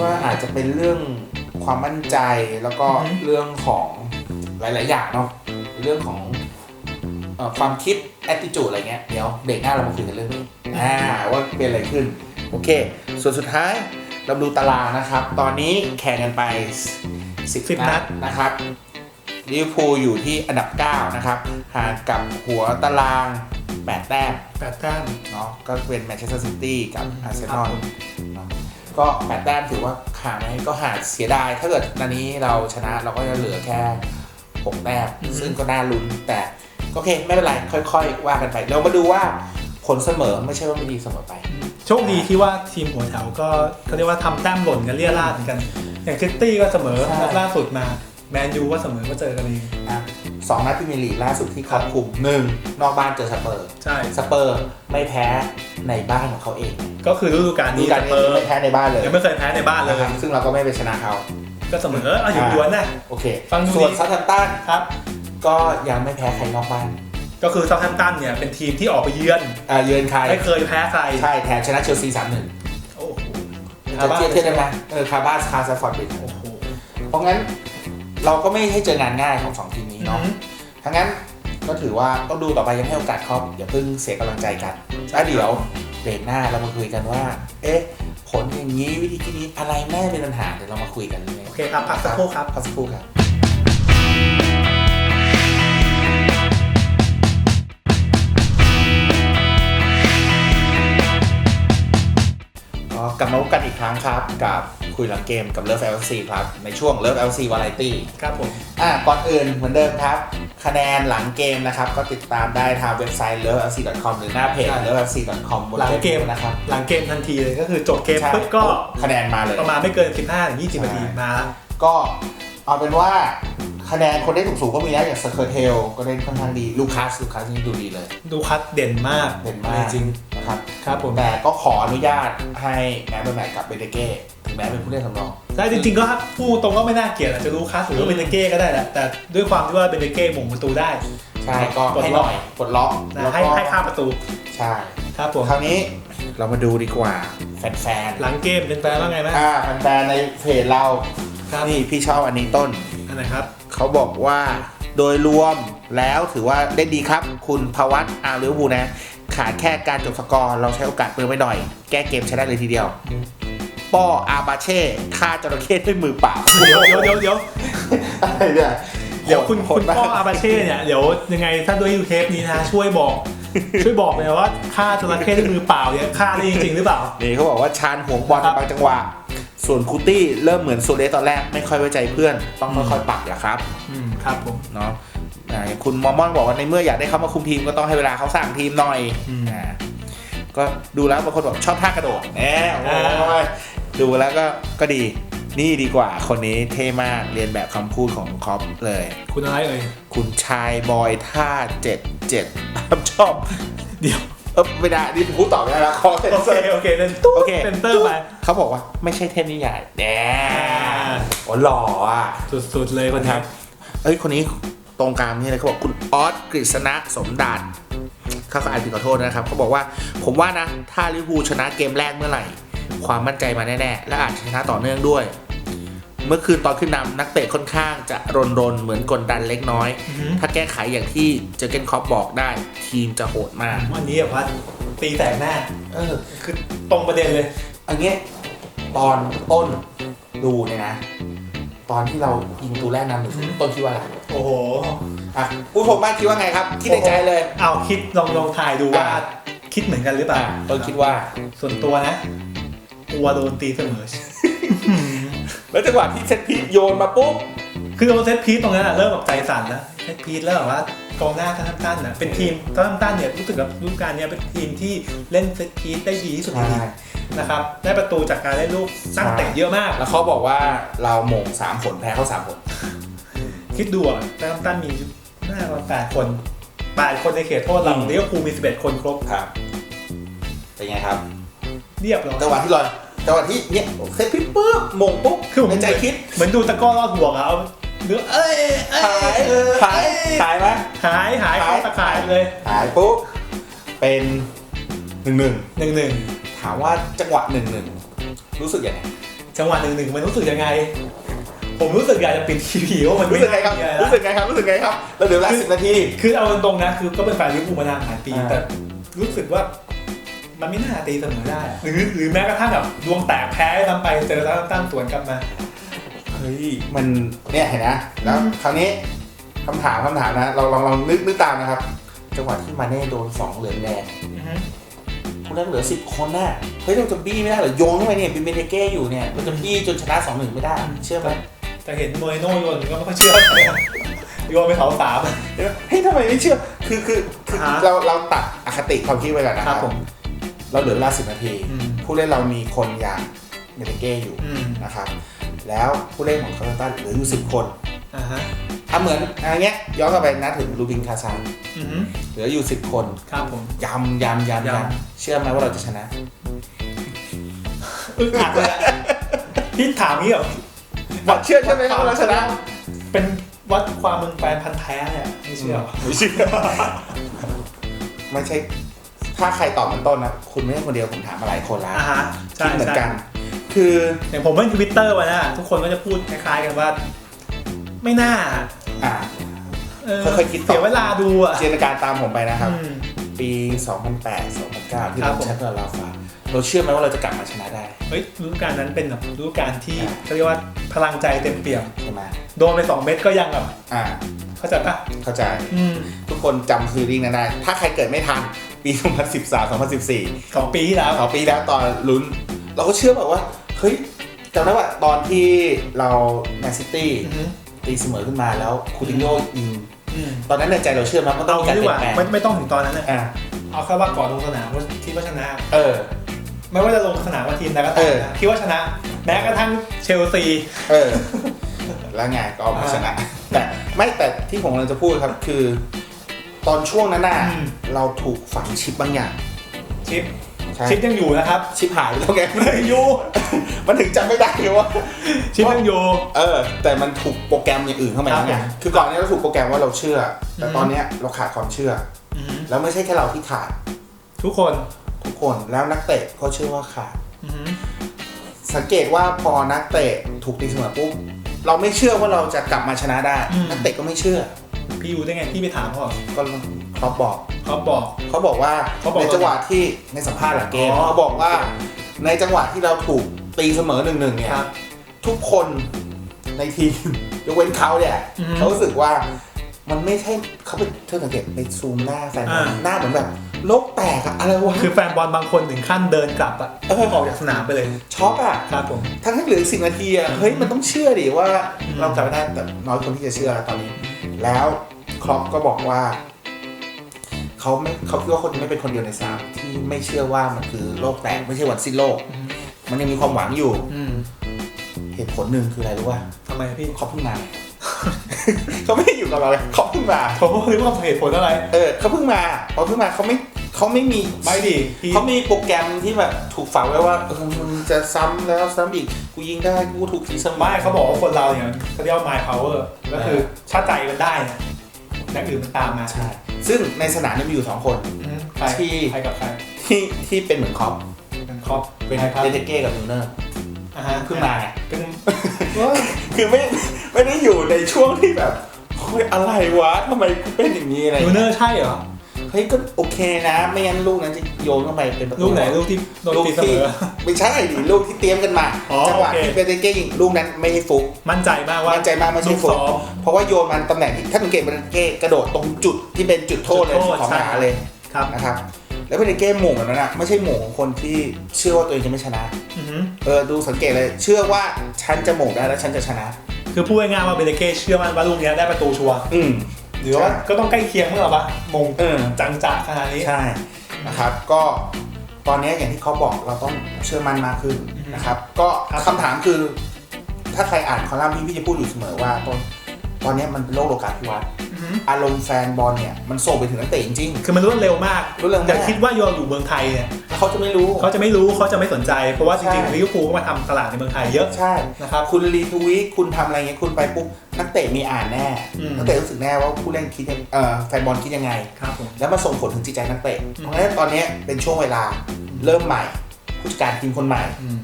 Speaker 1: ว่าอาจจะเป็นเรื่องความมั่นใจแล้วก็
Speaker 2: อือฮึ
Speaker 1: เรื่องของหลาย ๆ อย่างเนาะเรื่องของเอ่อ ความคิด attitude อะไรเงี้ย เดี๋ยวเบรกหน้าเรามาคุยกันเรื่องนี้อ่าว่าเป็นอะไรขึ้น โอเค ส่วนสุดท้ายเราดูตารางนะครับ ตอนนี้แข่งกันไป 10 นัดนะครับลิเวอร์พูลอยู่ที่อันดับ 9 นะครับห่างกับหัวตาราง 8 แต้ม
Speaker 2: แปดแต้ม
Speaker 1: เนาะก็เป็นแมนเชสเตอร์ซิตี้กับ
Speaker 2: อืม
Speaker 1: อาร์เซ
Speaker 2: ครั
Speaker 1: นอล
Speaker 2: บผม
Speaker 1: เนาะก็แปดแต้มถือว่าห่างไหมก็ห่างเสียดาย ถ้าเกิดนันนี้เราชนะเราก็จะเหลือแค่หกแต้มซึ่งก็น่าลุ้นแต่ โอเค ไม่เป็นไร ค่อยๆ ว่ากันไป เรามาดูว่าผลเสมอไม่ใช่ว่าไม่ดีเสมอไป
Speaker 2: โชคดีที่ว่าทีมหัวแถวก็เขาเรียกว่าทำแต้มหล่นกันเลี่ยราดเหมือนกัน อย่างซิตี้ก็เสมอ
Speaker 1: ใช่
Speaker 2: นัดล่าสุดมา แมนยูก็เสมอก็เจอกันเอง
Speaker 1: อะสองนัดพรีเมียร์ลีกล่าสุดที่ครอบคลุมหนึ่งนอกบ้านเจอสเปอร์
Speaker 2: ใช่
Speaker 1: สเปอร์ไม่แพ้ในบ้านของเขาเอง
Speaker 2: ก็คือฤดูกาล
Speaker 1: ดู
Speaker 2: นี้
Speaker 1: การ
Speaker 2: ส
Speaker 1: นี้
Speaker 2: เปอร์
Speaker 1: ไม่แพ้ในบ้านเลย
Speaker 2: ยังไม่เคยแพ้ในบ้านเล
Speaker 1: นะ
Speaker 2: ย
Speaker 1: ครับซึ่งเราก็ไม่ไปชนะเขา
Speaker 2: ก็เสมออะอยู่ดวนนะ
Speaker 1: โอเค
Speaker 2: ฟังดู
Speaker 1: ส่วน
Speaker 2: ดี
Speaker 1: ซัตแฮมป์ตัน
Speaker 2: ครับ
Speaker 1: ก็ยังไม่แพ้ใครนอกบ้าน
Speaker 2: ก็คือเซาท์แฮมป์ตันเนี่ยเป็นทีมที่ออกไปเยือน
Speaker 1: อ่าเยือนใคร
Speaker 2: ไม่เคยแพ้ใคร
Speaker 1: ใช่แถมชนะเชลซีสามหนึ่ง
Speaker 2: โอ้โห
Speaker 1: จะเทียบเทียบได้ไหมเออคาบ้าสคาซาฟอร์ดบิด
Speaker 2: โอ้โห
Speaker 1: เพราะงั้นเราก็ไม่ให้เจองานง่ายของสองทีมนี้
Speaker 2: อื
Speaker 1: เนาะ
Speaker 2: ม
Speaker 1: ทั้งนั้นก็ถือว่าต้องดูต่อไปยังให้โอกาสเขาอย่าเพิ่งเสียกำลังใจกันแล้วเดี๋ยวเบรกหน้าเรามาคุยกันว่า เอ๊ะ ผลอย่างนี้วิธีที่นี้อะไรแม่เป็นปัญหาเดี๋ยวเรามาคุยกันเลย
Speaker 2: โอเคครับพักสักครู่ครับ
Speaker 1: พักสักครู่ครับ ก็กลับมาพบกันอีกครั้งครับ กับคุยหลังเกมกับ Love LC ครับ ในช่วง Love LC Variety
Speaker 2: ครับผม
Speaker 1: อะก่อนอื่นเหมือนเดิมครับ คะแนนหลังเกมนะครับ ก็ติดตามได้ทางเว็บไซต์ lovelc.com หรือหน้าเพจ
Speaker 2: ใช่
Speaker 1: lovelc.com บน
Speaker 2: หลังเกม
Speaker 1: ฟซบุ๊นะครับ
Speaker 2: หลังเกมทันทีเลยก็คือจบเกม
Speaker 1: ใช่
Speaker 2: ปุ๊บก็
Speaker 1: คะแนนมาเลย
Speaker 2: ประมาณไม่เกิน 15ถึง20นาที
Speaker 1: ใช่
Speaker 2: มาแล้ว
Speaker 1: ก็เอาเป็นว่าคะแนนคนได้ถูกสูงๆก็มีนะอย่างสเคอร์เทลก็ได้ค่อนข้างดีลูคัสลูคัสนี่ดูดีเลย
Speaker 2: ดูคัดเด่นมาก
Speaker 1: เด่นมาก
Speaker 2: จริง
Speaker 1: นะครับ
Speaker 2: ๆครับผม
Speaker 1: แต่ก็ขออนุญาตให้แม้เป็นแมตช์กับเบเดเก้ถึงแม้เป็นผู้เล่นสำรอง
Speaker 2: ใช่จริงๆก็พูดตรงก็ไม่น่าเกลียดอาจจะรู้คัสหรือว่าเบนเก้ก็ได้แหละแต่ด้วยความที่ว่าเบนเก้หม่งประตูได้
Speaker 1: ใช่ก็
Speaker 2: ปลด
Speaker 1: ให้
Speaker 2: ล็
Speaker 1: ห
Speaker 2: อก
Speaker 1: น่อยปลดล็อก
Speaker 2: นะ
Speaker 1: แล้ว
Speaker 2: ให้
Speaker 1: ก็
Speaker 2: ให้ข้ามประตู
Speaker 1: ใช่
Speaker 2: ครับผม
Speaker 1: คราวนี้เรามาดูดีกว่าแฟน
Speaker 2: หลังเกมเป็นแฟนว่าไงไหม
Speaker 1: ๆอ่าแฟนๆในเพจเรา
Speaker 2: ครับ
Speaker 1: นี่พี่ชอบอันนี้ต้น
Speaker 2: อันไหนครับ
Speaker 1: เขาบอกว่าโดยรวมแล้วถือว่าได้ดีครับ คุณภวัตอาร์ลิเวอร์พูลนะ ขาดแค่การจบสกอร์ เราใช้โอกาสเปิดไว้หน่อย แก้เกมใช้ได้เลยทีเดียว ป้ออาบาเช่ฆ่าจระเข้ด้วยมือเปล่า
Speaker 2: เดี๋ยวเดี๋ยวเดี๋ยวเดี๋ยว
Speaker 1: อะไรเนี่ย
Speaker 2: เดี๋ยวคุณ
Speaker 1: โห
Speaker 2: คุ
Speaker 1: ด
Speaker 2: ณ
Speaker 1: มาก
Speaker 2: พ่ออาบาเช่เนี่ยเดี๋ยวยังไงถ้าด้วยยูเทปนี้นะช่วยบอก ช่วยบอกเลยว่าฆ่าจระเข้ด้วยมือเปล่าเนี่ยฆ่าได้จริงๆหรือเปล่า
Speaker 1: นี่เขาบอกว่าชานห่วงบอล
Speaker 2: ครับ
Speaker 1: บางจังหวะ ส่วนคูตี้เริ่มเหมือนโซเลสตอนแรกไม่ค่อยไว้ใจเพื่อน ต้องค่อยๆปรับแหละครับ
Speaker 2: อืมครับผม
Speaker 1: เนาะ อ่าคุณมอมมอนบอกว่าในเมื่ออยากได้เขามาคุมทีมก็ต้องให้เวลาเขาสร้างทีมหน่อย
Speaker 2: อืม
Speaker 1: อ่าก็ดูแล้วบางคนบอกชอบท่ากระโดดแหมโอ้ยดูแล้วก็ก็ดีนี่ดีกว่าคนนี้เท่มากเรียนแบบคำพูดของคอปเลย
Speaker 2: คุณอะไรเอ่ย
Speaker 1: คุณชายบอยท่าเจ็ดเจ็ดชอบ
Speaker 2: เดี๋ยว
Speaker 1: เออไม่ได้นี่ผมพูดต่อไม่ได้แล้วขอเซ็น
Speaker 2: โอ
Speaker 1: เซ
Speaker 2: เค
Speaker 1: อร์
Speaker 2: โอเคเซนตู้
Speaker 1: โอเค
Speaker 2: เซนเตอร์ไป
Speaker 1: เขาบอกว่าไม่ใช่เทพนิยายแหมโอ้หล่ออะ
Speaker 2: สุดๆเลยคน
Speaker 1: ค
Speaker 2: นี้
Speaker 1: รับเอ้ยคนนี้ ตรงกลางนี่เลยเขาบอกคุณออสกฤษณะสมดาดเขาก็อ่านผิดขอโทษนะครับเขาบอกว่าผมว่านะถ้าลิเวอร์พูลชนะเกมแรกเมื่อไหร่ ความมั่นใจมาแน่ๆและอาจชนะต่อเนื่องด้วย เมื่อคืนตอนขึ้นนำนักเตะค่อนข้างจะรนรนๆเหมือนกดดันเล็กน้อย
Speaker 2: อือฮึ
Speaker 1: ถ้าแก้ไขอย่างที่เจอเกนคอปบอกได้ ทีมจะโหดมาก
Speaker 2: วันนี้แบบว่าตีแตกหน้า
Speaker 1: เออ
Speaker 2: คือตรงประเด็นเลย
Speaker 1: อันเนี้ยตอนต้นดูเนี่ยนะ ตอนที่เรายิงตัวแรกนำหนึ่งศูนย์ต้นคิดว่าอะไร
Speaker 2: โอ้โห
Speaker 1: อะผู้ชมบ้านคิดว่าไงครับคิดในใจเลย
Speaker 2: เอาคิดลองลองถ่ายดูว่า
Speaker 1: อ่า
Speaker 2: คิดเหมือนกันหรือเปล่า
Speaker 1: อะต้นคิดว่า
Speaker 2: ส่วนตัวนะกลัวโดนตีเสมอ
Speaker 1: แล้วจังหวะที่เซตพีโยนมาปุ๊บ
Speaker 2: คือโดนเซตพีทตรงนั้นอะเริ่มแบบใจสั่นแล้วเซตพีทแล้วแบบว่ากองหน้าทั้งตันนะเป็นทีมทั้งตันเนี่ยรู้สึกว่าฤดูกาลเนี้ยเป็นทีมที่เล่นเซตพีทได้ดีที่สุดในลีก นะครับได้ประตูจากการเล่นลูกตั้งเตะเยอะมาก
Speaker 1: แล้วเขาบอกว่าเราหม่งสามผลแพ้เขาสามผล
Speaker 2: คิดดูอะทั้งตันมีหน้าประมาณแปดคนแปดคนในเขตโทษเรา
Speaker 1: อืม
Speaker 2: เลี้ยวภูลมีสิบเอ็ดคนครบ
Speaker 1: ครับเป็นไงครับ
Speaker 2: เรียบร้อย
Speaker 1: จังหวะที่ลอยจังหวะที่เนี่ยเซตพีปุ๊บหม่งปุ๊บ
Speaker 2: คือผม
Speaker 1: ในใจคิด
Speaker 2: เหมือนดูตะกร้อรอดห่วงอะเอาหรือเอ้ยเอ้
Speaker 1: หาย
Speaker 2: เออ
Speaker 1: หายหายไหม
Speaker 2: หายหาย
Speaker 1: หาย
Speaker 2: เข้าตะข่ายเลย
Speaker 1: หายปุ๊บเป็นหนึ่งหนึ่ง
Speaker 2: หนึ่งหนึ่ง
Speaker 1: ถามว่าจังหวะหนึ่งหนึ่งรู้สึกยังไง
Speaker 2: จังหวะหนึ่งหนึ่งมันรู้สึกยังไง ผมรู้สึกอยากจะปิดทีวีว่ามัน
Speaker 1: รู้สึกไงครับ
Speaker 2: ม่น่ามีอะ
Speaker 1: รู้สึกไงครับ รู้สึกไงครับ แล้วเหลือเวลาสิบนาที
Speaker 2: คือเอาตรงๆนะ คือก็เป็นแฟนลิเวอร์พูลมานานหลายปี
Speaker 1: อ่า
Speaker 2: แต่รู้สึกว่ามันไม่น่าตีเสมอได้หรือหรือแม้กระทั่งแบบดวงแตกแพ้ทำไปเจอแล้วตั้งสวนกลับมา
Speaker 1: เฮ้ย มันเนี่ยเห็นนะ แล้วคราวนี้คำถามคำถามนะ เราลองลองนึกนึกตามนะครับ จังหวะที่มาเน่โดนสองเหลืองแดง คุณนั้นเหลือสิบคนน่ะเฮ้ยเราจะบี้ไม่ได้เหรอโยงเข้าไปเนี่ยเป็นเบเนเก้อยู่เนี่ยเราจะบี้จนชนะสองหนึ่งไม่ได้เชื่อไหม
Speaker 2: แต่เห็นโมเรโน่โยนก็ไม่ค่อยเชื่อเท่าไหร่โยนไปเสาสาม
Speaker 1: เฮ้ยทำไมไม่เชื่อ คือคือคือ
Speaker 2: ฮะ
Speaker 1: เราเราตัดอคติความคิดไว้ก่อนนะ
Speaker 2: ค
Speaker 1: ค
Speaker 2: รั
Speaker 1: รั
Speaker 2: บบผม
Speaker 1: เราเหลือเวลาสิบนาที
Speaker 2: อืม
Speaker 1: ผู้เล่นเรามีคนอย่างเบเนเก้อยู่
Speaker 2: อืม
Speaker 1: นะครับ แล้วผู้เล่นของคาร์ตันเหลืออยู่สิบคน
Speaker 2: อ่าฮะ
Speaker 1: ถ้าเหมือนอะไรเงี้ยย้อนกลับไปนะถึงลูบินคาซาน
Speaker 2: อือฮึ
Speaker 1: เหลืออยู่สิบคน
Speaker 2: ครับผม
Speaker 1: ยำยำยำ
Speaker 2: ยำ
Speaker 1: ยำเชื่อไหมว่าเราจะชนะ
Speaker 2: อึดอัดเลยอะพี่ถามนี้เหรอ
Speaker 1: บอกเชื่อใช่ไหมครับว่าเราชนะ
Speaker 2: เป็นวัดความมึงแฟนพันธ์แท้เนี่ยไม่เชื่อเหรอ
Speaker 1: ไม่เชื่อ ไม่ใช่ ถ้าใครตอบมันต้นนะ คุณไม่ใช่คนเดียวผมถามมาหลายคนแล้ว
Speaker 2: อ่าฮะใช่
Speaker 1: คิดเหมือน
Speaker 2: ใช่
Speaker 1: กัน คือ
Speaker 2: อย่างผมเล่นทวิตเตอร์มานะทุกคนก็จะพูดคล้ายๆกันว่า ไม่น่า
Speaker 1: อ่า
Speaker 2: เออ
Speaker 1: ค่อยๆคิดต่อ
Speaker 2: เสียเวลาดูอะ
Speaker 1: จินตนาการตามผมไปนะครับ
Speaker 2: อืม
Speaker 1: ปี 2008 2009 ที่
Speaker 2: ครั
Speaker 1: เรา
Speaker 2: บผม
Speaker 1: แชมป์กับลาฟาเราเชื่อไหมว่าเราจะกลับมาชนะได้
Speaker 2: เฮ้ยฤดูกาลนั้นเป็นแบบฤดูกาลที่
Speaker 1: อ่า
Speaker 2: เขาเรียกว่าพลังใจเต็มเปี่ยม
Speaker 1: ใช่ไหม
Speaker 2: โดนไปสองเม็ดก็ยังแบบ
Speaker 1: อ่า
Speaker 2: เข้าใจปะ
Speaker 1: เข้าใจ
Speaker 2: อืม
Speaker 1: ทุกคนจำซีรีส์นั้นได้ ถ้าใครเกิดไม่ทัน ปี 2013 2014
Speaker 2: สองปีที่แล้ว
Speaker 1: สองปีแล้วตอนลุ้น เราก็เชื่อแบบว่า เฮ้ยจำได้ว่าตอนที่เราแมนซิตี้
Speaker 2: อือฮึ
Speaker 1: ตีเสมอขึ้นมาแล้วคูตินโยยิง
Speaker 2: อืม
Speaker 1: ตอนนั้นในใจเราเชื่อมั้ยมันต้อ
Speaker 2: เอา
Speaker 1: งมีการ
Speaker 2: ดี
Speaker 1: เป
Speaker 2: ก
Speaker 1: ลี่ย
Speaker 2: ว่าน
Speaker 1: แปลง
Speaker 2: ไม่ไม่ต้องถึงตอนนั้นนะ
Speaker 1: อ่า
Speaker 2: เอาแค่ว่าก่อนลงสนามว่าคิดว่าชนะ
Speaker 1: เออ
Speaker 2: ไม่ว่าจะลงสนามว่าทีมใดก็
Speaker 1: เอ
Speaker 2: ตาม
Speaker 1: อ
Speaker 2: นะคิดว่าชนะแม้กระทั่งเชลซี
Speaker 1: เออ แล้วไงก็ไม่ชนะ แต่ไม่แต่ที่ผมกำลังจะพูดครับคือ ตอนช่วงนั้นน่ะ
Speaker 2: อืม
Speaker 1: เราถูกฝังชิปบางอย่าง
Speaker 2: ชิป
Speaker 1: ใช่
Speaker 2: ชิปยังอยู่นะครับ
Speaker 1: ชิปหายไปแล้วไง
Speaker 2: อยู่
Speaker 1: มันถึงจำไม่ได้เลยว่า
Speaker 2: ชิปยังอยู่
Speaker 1: เออ แต่มันถูกโปรแกรมอย่างอื่นเข้ามาแล้วไง
Speaker 2: ครับผม
Speaker 1: คือก่อนเนี้เราถูกโปรแกรมว่าเราเชื่อ แต่
Speaker 2: อืม
Speaker 1: ตอนเนี้ยเราขาดความเชื่อ
Speaker 2: อือฮึ
Speaker 1: แล้วไม่ใช่แค่เราที่ขาด
Speaker 2: ทุกคน
Speaker 1: ทุกคนแล้วนักเตะก็เชื่อว่าขาด
Speaker 2: อือฮึ
Speaker 1: สังเกตว่าพอนักเตะถูกตีเสมอปุ๊บเราไม่เชื่อว่าเราจะกลับมาชนะได้ นักเตะก็ไม่เชื่อ
Speaker 2: พี่อยู่ได้ไงพี่ไปถามเขาเหรอ
Speaker 1: ก็เขาบอก
Speaker 2: เขาบอก
Speaker 1: เขาบอกว่า
Speaker 2: เขาบอก
Speaker 1: ในจังหวะที่ในสัมภาษณ์หลังเกม
Speaker 2: อ๋อ
Speaker 1: เขาบอกว่า ในจังหวะที่เราถูกตีเสมอหนึ่งหนึ่งเนี่ย
Speaker 2: ครับ
Speaker 1: ทุกคนในทีม ยกเว้นเขาเนี่ย
Speaker 2: อือฮึ
Speaker 1: เขารู้สึกว่ามันไม่ใช่เขาไปเธอสังเกตไปซูมหน้าแฟนบอล
Speaker 2: อ่า
Speaker 1: หน้าเหมือนแบบโลกแตกอะอะไรวะ
Speaker 2: คือแฟนบอลบางคนถึงขั้นเดินกลับอะ
Speaker 1: เออ
Speaker 2: ออกจากสนามไปเลย
Speaker 1: ช็อกอะ
Speaker 2: ครับผม
Speaker 1: ทั้งที่เหลือสิบนาทีอะเฮ้ยมันต้องเชื่อดิว่า
Speaker 2: อืม
Speaker 1: เรากลับมาได้แต่น้อยคนที่จะเชื่อตอนนี้ แล้ว ครอปก็บอกว่าเขาไม่เขาคิดว่าคนไม่เป็นคนเดียวในสามที่ไม่เชื่อว่ามันคือโลกแตกไม่ใช่วันสิ้นโลก
Speaker 2: อืม
Speaker 1: มันยังมีความหวังอยู่
Speaker 2: อืม
Speaker 1: เหตุผลหนึ่งคืออะไรรู้ป่ะ
Speaker 2: ทำไมพี่
Speaker 1: เขาเพิ่งมาเขาไม่ได้อยู่กับเราเลยเขาเพิ่งมา
Speaker 2: ผมก็คิดว่าเหตุผลอะไร
Speaker 1: เออเขาเพิ่งมาพอเพิ่งมาเขาไม่เขาไม่มี
Speaker 2: ไม่ดิพี่
Speaker 1: เขามีโปรแกรมที่แบบถูกฝังไว้ว่าเออมึงจะซ้ำแล้วซ้ำอีกกูยิงได้กูถูกทีเสมอ
Speaker 2: ไม่เขาบอกว่าคนเราเนี่ยเขาเรียกว่า my power ก็คือถ้าใจมันได้ เนี่ยอย่างอื่นมันตามมา
Speaker 1: ใช่ซึ่งในสนามเนี่ยมีอยู่สองคน
Speaker 2: อืมใคร
Speaker 1: ที่
Speaker 2: ใครกับใคร
Speaker 1: ที่ที่เป็นเหมือนคอป
Speaker 2: เป็นคอป
Speaker 1: เป็น
Speaker 2: ใครครับ
Speaker 1: เดเทเก้กับมิลเนอร์
Speaker 2: อ่าฮะ
Speaker 1: เพิ่งมาไง
Speaker 2: เพิ่ง
Speaker 1: คือไม่ไม่ได้อยู่ในช่วงที่แบบเฮ้ยอะไรวะทำไมกูเป็นอย่างนี้อะไร
Speaker 2: ยูเนอร์ใช่เหรอ
Speaker 1: เฮ้ยก็โอเคนะ ไม่งั้นลูกนั้นจะโยนเข้าไปเป็นประตู
Speaker 2: ลูกไหนลูกที่โดน
Speaker 1: ลูก
Speaker 2: ตีเสม
Speaker 1: ที่
Speaker 2: อ
Speaker 1: ไม่ใช่ดิลูกที่เตรียมกันมา
Speaker 2: อ๋อ
Speaker 1: จังหวะ
Speaker 2: โอเค
Speaker 1: ที่เบเตเก้ยิงลูกนั้นไม่ใช่ฟุก
Speaker 2: มั่นใจมากว่า
Speaker 1: มั่นใจมากไม่
Speaker 2: ลู
Speaker 1: ใช่
Speaker 2: ก
Speaker 1: ฟุก
Speaker 2: ซ้อม
Speaker 1: เพราะว่าโยนมันตำแหน่งที่ถ้าสังเกตเบเตเก้กระโดดตรงจุดที่เป็นจุดโทษเลย
Speaker 2: จุดโทษ
Speaker 1: ของ
Speaker 2: ใช่
Speaker 1: หาเลย
Speaker 2: ครับ
Speaker 1: นะครับ แล้วเบเตเก้หม่งแบบนั้นอะไม่ใช่หม่งของคนที่เชื่อว่าตัวเองจะไม่ชนะ
Speaker 2: อือหือ
Speaker 1: เออดูสังเกตเลย เชื่อว่าฉันจะหม่งได้แล้วฉันจะชนะ
Speaker 2: คือพูดง่ายๆว่าเบเลเก้เชื่อมั่นว่าลูกเนี้ยได้ประตูชัวร์
Speaker 1: อืม
Speaker 2: หรือว่า
Speaker 1: ใช่
Speaker 2: ก็ต้องใกล้เคียงเมื่อปะมง
Speaker 1: เออ
Speaker 2: จังจะขนาดนี้
Speaker 1: ใช่นะครับ ก็ตอนนี้อย่างที่เขาบอกเราต้องเชื่อมั่นมากขึ้นนะครับ ก็
Speaker 2: ครับ
Speaker 1: คำถามคือถ้าใครอ่านคอลัมน์พี่พี่จะพูดอยู่เสมอว่าตอนตอนนี้มันเป็นโลกโลกาภิวัตน์
Speaker 2: อือหือ
Speaker 1: อารมณ์แฟนบอลเนี่ยมันส่งไปถึงนักเตะจริง
Speaker 2: คือมันรวดเร็วมาก
Speaker 1: รวดเร็วมาก
Speaker 2: แต่คิดว่าโยนอยู่เมืองไทยเนี่ย
Speaker 1: ๆแล้ว เขาจะไม่รู้
Speaker 2: เขาจะไม่รู้เขาจะไม่สนใจ เพราะว่าจ
Speaker 1: ใช่
Speaker 2: ริงๆลิเวอร์พูลก็มาทำตลาดในเมืองไทยเยอะ
Speaker 1: ใช่
Speaker 2: นะครับ
Speaker 1: คุณรีทวีตคุณทำอะไรเงี้ยคุณไปปุ๊บนักเตะมีอ่านแน่
Speaker 2: อืม
Speaker 1: นักเตะรู้สึกแน่ว่าผู้เล่นคิดยังเอ่อแฟนบอลคิดยังไง
Speaker 2: ครับผม
Speaker 1: แล้วมาส่งผลถึงจิตใจนักเตะเพราะฉะนั้นตอนนี้เป็นช่วงเวลาเริ่มใหม่ผู้จัดการทีมคนใหม่
Speaker 2: อืม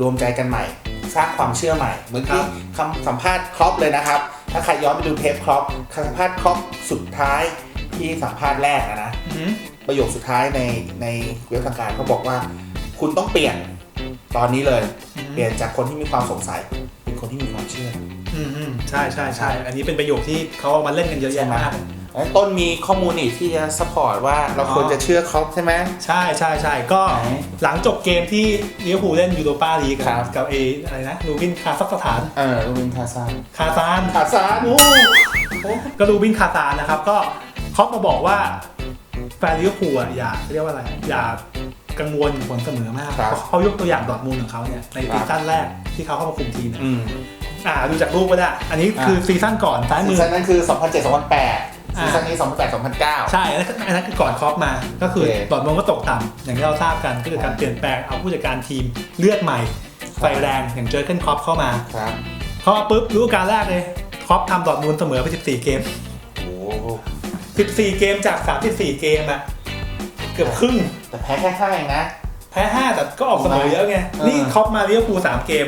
Speaker 1: รวมใจกันใหม่ สร้างความเชื่อใหม่เหมือนที่
Speaker 2: ครับ
Speaker 1: คำสัมภาษณ์ครอปเลยนะครับ ถ้าใครย้อนไปดูเทปครอปคำสัมภาษณ์ครอปสุดท้ายที่สัมภาษณ์แรกอะนะ
Speaker 2: อือหือ
Speaker 1: ประโยคสุดท้ายในในเว็บทางการเขาบอกว่า คุณต้องเปลี่ยนตอนนี้เลย
Speaker 2: อือหือ
Speaker 1: เปลี่ยนจากคนที่มีความสงสัย เป็นคนที่มีความเชื่อ
Speaker 2: อืมอืมใช่ใช่ใช่อันนี้เป็นประโยคที่เขาเอามาเล่นกันเยอะแยะมาก
Speaker 1: แล้วต้นมีข้อมูลอีกที่จะสปอร์ตว่าเรา
Speaker 2: อ๋อ
Speaker 1: ควรจะเชื่อเขาใช่ไหม
Speaker 2: ใช่ใช่ใช่ก็
Speaker 1: ไหน
Speaker 2: หลังจบเกมที่ลิเวอร์พูลเล่นยูโรปาลีก
Speaker 1: ครับ
Speaker 2: กับเออะไรนะลูบินคาซัคสถาน
Speaker 1: เออลูวินคาซาน
Speaker 2: คาซาน
Speaker 1: คาซาน
Speaker 2: โอ้ก็ลูบินคาซานนะครับ ก็เขามาบอกว่า แฟนลิเวอร์พูลอะอย่าเรียกว่าอะไร อย่ากังวลผลเสมอมาก
Speaker 1: ครับ
Speaker 2: เขายกตัวอย่างดอร์ทมูลของเขาเนี่ยใน
Speaker 1: ครับ
Speaker 2: ซีซั่นแรกที่เขาเข้ามาคุมทีมเนี่ย
Speaker 1: อืม
Speaker 2: อ่าดูจากรูปก็ได้ อันนี้คือซีซั่นก่อนซ้าย
Speaker 1: ซี
Speaker 2: มือ
Speaker 1: ซั่นนั้นคือ 2007 2008
Speaker 2: อ่า
Speaker 1: ซีซั่นนี้ 2008 2009
Speaker 2: ใช่อันนั้นอันนั้นคือก่อนครอปมา ก็คือ
Speaker 1: โอเค
Speaker 2: ดอร์ทมูลก็ตกต่ำอย่างที่เราทราบกันก็คือการเปลี่ยนแปลงเอาผู้จัดการทีมเลือดใหม่ ไฟแรงอย่างเจอร์เกนครอปเข้ามา
Speaker 1: ครับ
Speaker 2: เขาเอาปุ๊บฤดูกาลแรกเลยครอปทำดอร์ทมูลเสมอไป 14 เกม
Speaker 1: โอ้โห
Speaker 2: 14 เกมจาก 34 เกมอะเกือบครึ่ง
Speaker 1: แต่แพ้แค่ห้าเองนะ
Speaker 2: แพ้5แต่ก็ออกเสมอเยอะไง
Speaker 1: เออ
Speaker 2: นี่ครอปมาเลี้ยวภูล3เกม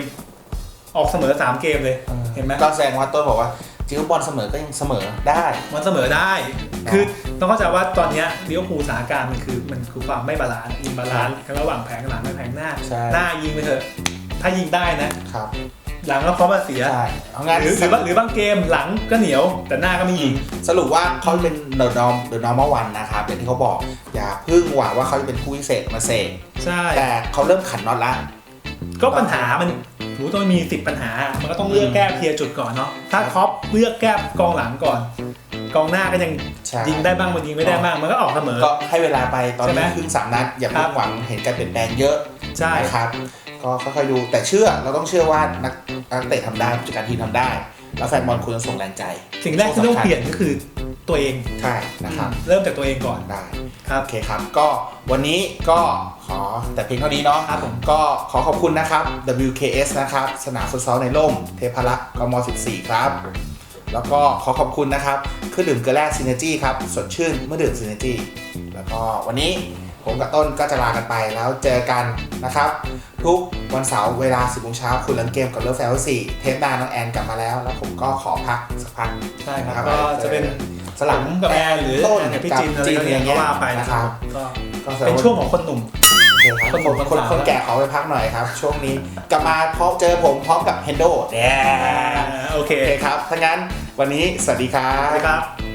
Speaker 2: ออกเสมอ3เกมเลย เห็นไหม
Speaker 1: ก็แสดงว่าต้นบอกว่าจริงๆบอลเสมอก็ยังเสมอได้
Speaker 2: มันเสมอได้ คือต้องเข้าใจว่าตอนเนี้ยเลี้ยวภูลสถานการณ์มันคือมันคือความไม่บาลานซ์อินบาลานซ์กันระหว่างแผงหลังและแผงหน้า
Speaker 1: ใช่
Speaker 2: หน้ายิงไปเถอะ ถ้ายิงได้นะ
Speaker 1: ครับ
Speaker 2: หลังแล้วเขามาเสีย
Speaker 1: ใช่เอางั้น
Speaker 2: หรือหรือว่าหรือบางเกมหลังก็เหนียวแต่หน้าก็ไม่ยิง
Speaker 1: สรุปว่าเขาเป็น the norm the normal one นะครับอย่างที่เขาบอก อย่าเพึ่งหวังว่าเขาจะเป็นผู้พิเศษมาเสก
Speaker 2: ใช่
Speaker 1: แต่เขาเริ่มขันน็อตละ
Speaker 2: ก็ปัญหามันรู้ต้องมีสิบปัญหา มันก็ต้องเลือกแก้เคลียร์จุดก่อนเนาะถ้าครอปเลือกแก้กองหลังก่อน กองหน้าก็ยัง
Speaker 1: ใช่
Speaker 2: ยิงได้บ้างมันยิงไม่ได้บ้างมันก็ออกเสมอ
Speaker 1: ก็ให้เวลาไปตอน
Speaker 2: ใช่ไหม
Speaker 1: นี้ครึ่งสามนัดอย่าเพิ่
Speaker 2: ครั
Speaker 1: ง
Speaker 2: บ
Speaker 1: หวังเห็นการเปลี่ยนแปลงเยอะ
Speaker 2: ใช่
Speaker 1: นะครับ ก็ค่อยๆดูแต่เชื่อเราต้องเชื่อว่านักนักเตะทำได้ผู้จัดการทีมทำได้ แล้วแฟนบอลควรจะส่งแรงใจ
Speaker 2: สิ่งแรกที่ต้องเปลี่ยนก็คือตัวเอง
Speaker 1: ใช่นะครับ
Speaker 2: เริ่มจากตัวเองก่อน
Speaker 1: ได้
Speaker 2: ครับ
Speaker 1: โอเคครับ ก็วันนี้ก็ขอแต่เพียงเท่านี้เนาะ
Speaker 2: ครับผม
Speaker 1: ก็ขอขอบคุณนะครับ WKS นะครับสนามฟุตซอลในร่ม เทพารักษ์กม 14 ครับ แล้วก็ขอขอบคุณนะครับเครื่องดื่มเกลือแร่ซินเนจีครับสดชื่นเมื่อดื่มซินเนจีแล้วก็วันนี้ ผมกับต้นก็จะลากันไปแล้วเจอกันนะครับ ทุกวันเสาร์เวลา 10โมงเช้าคุณเล่นเกมกับเลิฟแฟลสี่เทปหน้าน้องแอนกลับมาแล้ว แล้วผมก็ขอพักสักพัก
Speaker 2: ใช่ครับ
Speaker 1: นะครับ
Speaker 2: ก็จะเป็น
Speaker 1: สลับ
Speaker 2: ผมกับแอนหรือ
Speaker 1: ต้น
Speaker 2: แอนกับพี่
Speaker 1: กับ
Speaker 2: จินอะไร
Speaker 1: จีน
Speaker 2: ก็
Speaker 1: อย่างเงี้ย
Speaker 2: ว่าไปนะครับก็
Speaker 1: ก็แสด
Speaker 2: เป็น
Speaker 1: ว่า
Speaker 2: ช่วงของคนหนุ่ม
Speaker 1: โอเคครับ
Speaker 2: คนหนุ่ม
Speaker 1: คน
Speaker 2: คนสาว
Speaker 1: คนแก่ขอไปพักหน่อยครับ ช่วงนี้กลับมาพร้อมเจอผมพร้อมกับเฮนโดเนี่ย
Speaker 2: โอเค
Speaker 1: โอเคครับถ้างั้นวันนี้สวัสดีครั
Speaker 2: สวัสดี
Speaker 1: บ
Speaker 2: ครับ